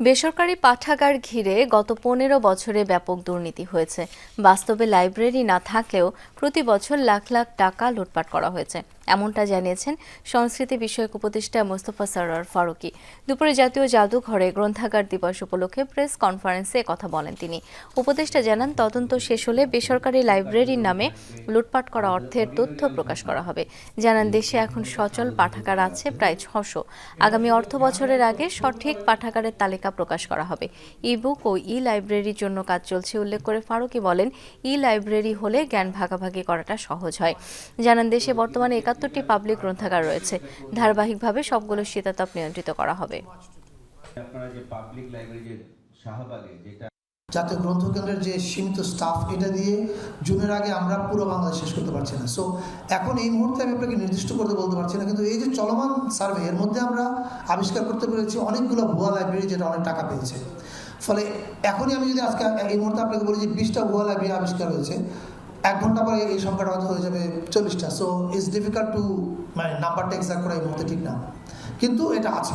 বেসরকারি পাঠাগার ঘিরে গত পনেরো বছরে ব্যাপক দুর্নীতি হয়েছে। বাস্তবে লাইব্রেরি না থাকলেও প্রতি বছর লাখ লাখ টাকা লুটপাট করা হয়েছে। এমনটা জানিয়েছেন সংস্কৃতি বিষয়ক উপদেষ্টা মোস্তফা সরোয়ার ফারুকি। দুপুরে জাতীয় জাদুঘরে গ্রন্থাগার দিবস উপলক্ষে প্রেস কনফারেন্সে কথা বলেন তিনি। উপদেষ্টা জানান, তদন্ত শেষ হলে বেসরকারি লাইব্রেরির নামে লুটপাট করা অর্থের তথ্য প্রকাশ করা হবে। জানান, দেশে এখন সচল পাঠাগার আছে প্রায় ছশো। আগামী অর্থ বছরের আগে সঠিক পাঠাগারের তালিকা প্রকাশ করা হবে। ইবুক ও ই লাইব্রেরির জন্য কাজ চলছে উল্লেখ করে ফারুকি বলেন ই লাইব্রেরি হলে জ্ঞান ভাগাভাগি করাটা সহজ হয়। জানান, দেশে বর্তমানে একাত্তরটি পাবলিক গ্রন্থাগার রয়েছে। ধারাবাহিকভাবে সবগুলো শীতাতপ নিয়ন্ত্রিত করা হবে। আপনারা যে পাবলিক লাইব্রেরি যে জাতীয় গ্রন্থকেন্দ্রের যে সীমিত স্টাফ এটা দিয়ে জুনের আগে আমরা পুরো বাংলাদেশ শেষ করতে পারছি না। সো এখন এই মুহূর্তে আমি আপনাকে নির্দিষ্ট করতে বলতে পারছি না কিন্তু এই যে চলমান সার্ভে এর মধ্যে আমরা আবিষ্কার করতে পেরেছি অনেকগুলো ভুয়া লাইব্রেরি যেটা অনেক টাকা পেয়েছে। ফলে এখনই আমি যদি আজকে এই মুহূর্তে আপনাকে বলি যে বিশটা ভুয়া লাইব্রেরি আবিষ্কার হয়েছে এক ঘণ্টা পরে এই সংখ্যাটা হয়তো হয়ে যাবে চল্লিশটা। সো ইটস ডিফিকাল্ট টু মানে নাম্বারটা এক্সাক্ট করা এই মুহূর্তে ঠিক না। কিন্তু এটা আছে।